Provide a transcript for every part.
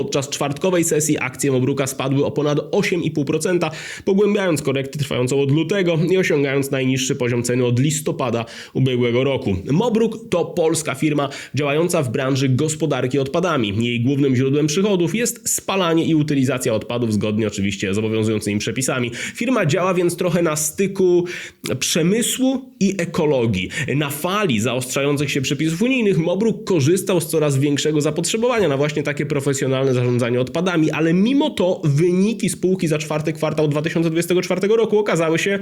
Podczas czwartkowej sesji akcje Mobruka spadły o ponad 8,5%, pogłębiając korektę trwającą od lutego i osiągając najniższy poziom ceny od listopada ubiegłego roku. Mobruk to polska firma działająca w branży gospodarki odpadami. Jej głównym źródłem przychodów jest spalanie i utylizacja odpadów zgodnie oczywiście z obowiązującymi przepisami. Firma działa więc trochę na styku przemysłu i ekologii. Na fali zaostrzających się przepisów unijnych Mobruk korzystał z coraz większego zapotrzebowania na właśnie takie profesjonalne zarządzanie odpadami, ale mimo to wyniki spółki za czwarty kwartał 2024 roku okazały się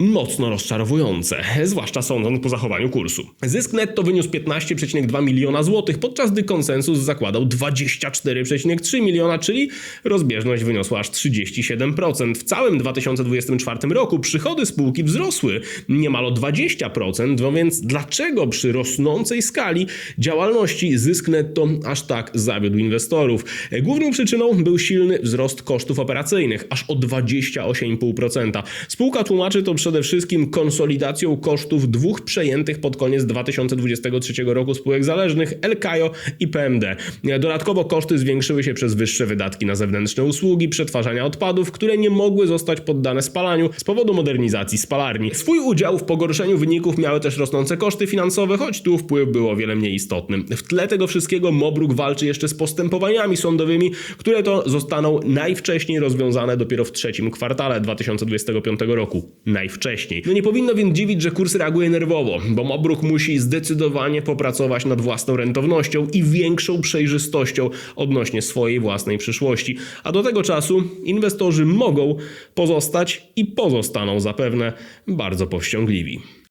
mocno rozczarowujące, zwłaszcza sądząc po zachowaniu kursu. Zysk netto wyniósł 15,2 miliona złotych, podczas gdy konsensus zakładał 24,3 miliona, czyli rozbieżność wyniosła aż 37%. W całym 2024 roku przychody spółki wzrosły niemal o 20%, no więc dlaczego przy rosnącej skali działalności zysk netto aż tak zawiódł inwestorów? Główną przyczyną był silny wzrost kosztów operacyjnych, aż o 28,5%. Spółka tłumaczy to przede wszystkim konsolidacją kosztów dwóch przejętych pod koniec 2023 roku spółek zależnych Elkajo i PMD. Dodatkowo koszty zwiększyły się przez wyższe wydatki na zewnętrzne usługi przetwarzania odpadów, które nie mogły zostać poddane spalaniu z powodu modernizacji spalarni. Swój udział w pogorszeniu wyników miały też rosnące koszty finansowe, choć tu wpływ był o wiele mniej istotny. W tle tego wszystkiego Mobruk walczy jeszcze z postępowaniami sądowymi, które to zostaną najwcześniej rozwiązane dopiero w trzecim kwartale 2025 roku. Najwcześniej. No nie powinno więc dziwić, że kurs reaguje nerwowo, bo Mobruk musi zdecydowanie popracować nad własną rentownością i większą przejrzystością odnośnie swojej własnej przyszłości. A do tego czasu inwestorzy mogą pozostać i pozostaną zapewne bardzo powściągliwi.